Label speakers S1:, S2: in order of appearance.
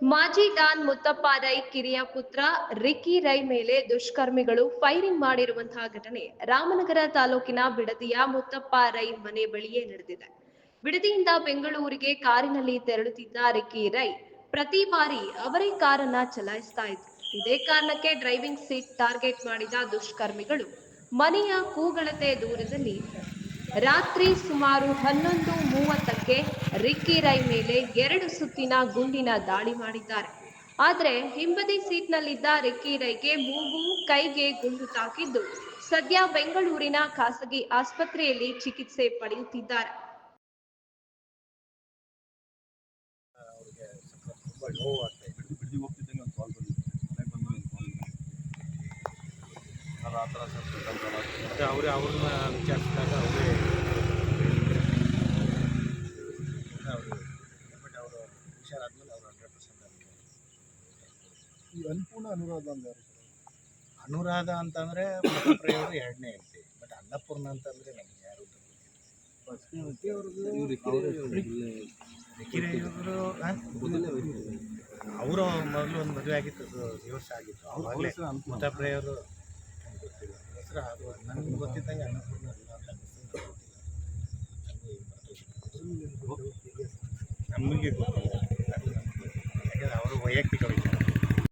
S1: ಮಾಜಿ ಡಾನ್ ಮುತ್ತಪ್ಪ ರೈ ಕಿರಿಯ ಪುತ್ರ ರಿಕ್ಕಿ ರೈ ಮೇಲೆ ದುಷ್ಕರ್ಮಿಗಳು ಫೈರಿಂಗ್ ಮಾಡಿರುವಂತಹ ಘಟನೆ ರಾಮನಗರ ತಾಲೂಕಿನ ಬಿಡದಿಯ ಮುತ್ತಪ್ಪ ರೈ ಮನೆ ಬಳಿಯೇ ನಡೆದಿದೆ. ಬಿಡದಿಯಿಂದ ಬೆಂಗಳೂರಿಗೆ ಕಾರಿನಲ್ಲಿ ತೆರಳುತ್ತಿದ್ದ ರಿಕ್ಕಿ ರೈ ಪ್ರತಿ ಬಾರಿ ಅವರೇ ಕಾರನ್ನ ಚಲಾಯಿಸ್ತಾ ಇದ್ರು. ಇದೇ ಕಾರಣಕ್ಕೆ ಡ್ರೈವಿಂಗ್ ಸೀಟ್ ಟಾರ್ಗೆಟ್ ಮಾಡಿದ ದುಷ್ಕರ್ಮಿಗಳು ಮನೆಯ ಕೂಗಳತೆ ದೂರದಲ್ಲಿ ರಾತ್ರಿ ಸುಮಾರು ಹನ್ನೊಂದು ಮೂವತ್ತಕ್ಕೆ ರಿಕ್ಕಿ ರೈ ಮೇಲೆ ಎರಡು ಸುತ್ತಿನ ಗುಂಡಿನ ದಾಳಿ ಮಾಡಿದ್ದಾರೆ. ಆದರೆ ಹಿಂಬದಿ ಸೀಟ್ನಲ್ಲಿದ್ದ ರಿಕ್ಕಿ ರೈಗೆ ಮೂಗು ಕೈಗೆ ಗುಂಡು ತಾಕಿದ್ದು ಸದ್ಯ ಬೆಂಗಳೂರಿನ ಖಾಸಗಿ ಆಸ್ಪತ್ರೆಯಲ್ಲಿ ಚಿಕಿತ್ಸೆ ಪಡೆಯುತ್ತಿದ್ದಾರೆ.
S2: ತುಂಬ ನೋವು ಆಗ್ತಾ ಇದೆ
S3: ಬಿಡ್ದಿಗೆ ಹೋಗ್ತಿದ್ದಂಗೆ ಒಂದು ಕಾಲ್ ಬಂದಿದೆ ಮನೆಗೆ ಬಂದು ಒಂದು ಕಾಲ್ ಅದು ಆ ಥರ ಸರ್
S2: ಮತ್ತು ಅವರೇ ಅವ್ರನ್ನ ವಿಚಾರಿಸಿದಾಗ ಅವರೇ ಅವರು ಬಟ್ ಅವರು ಹುಷಾರಾದ್ಮೇಲೆ ಅವರು ಹಂಡ್ರೆಡ್ ಪರ್ಸೆಂಟ್ ಅದಕ್ಕೆ
S3: ಈ ಅನ್ನಪೂರ್ಣ ಅನುರಾಧ ಸರ್?
S2: ಅನುರಾಧ ಅಂತಂದರೆ ಮತಪ್ರಿಯವರು ಎರಡನೇ ಹೆಂಡತಿ ಬಟ್ ಅನ್ನಪೂರ್ಣ ಅಂತಂದರೆ ನಮ್ಗೆ ಯಾರು ಕಿರಿಯವರು ಅವರು ಮೊದಲು ಒಂದು ಮದುವೆ ಆಗಿತ್ತು ದಿವಸ ಆಗಿತ್ತು. ಅವಾಗಲೇ ಮತಪ್ರಿಯವರು ಗೊತ್ತಿಲ್ಲ. ಹೆಸರು ಅದು ನನಗೆ ಗೊತ್ತಿದ್ದಂಗೆ ಅನ್ನಪೂರ್ಣ ನಮಗೆ ಗೊತ್ತಿಲ್ಲ. ಯಾಕಂದ್ರೆ ಅವರು ವೈಯಕ್ತಿಕ ವಿಚಾರ.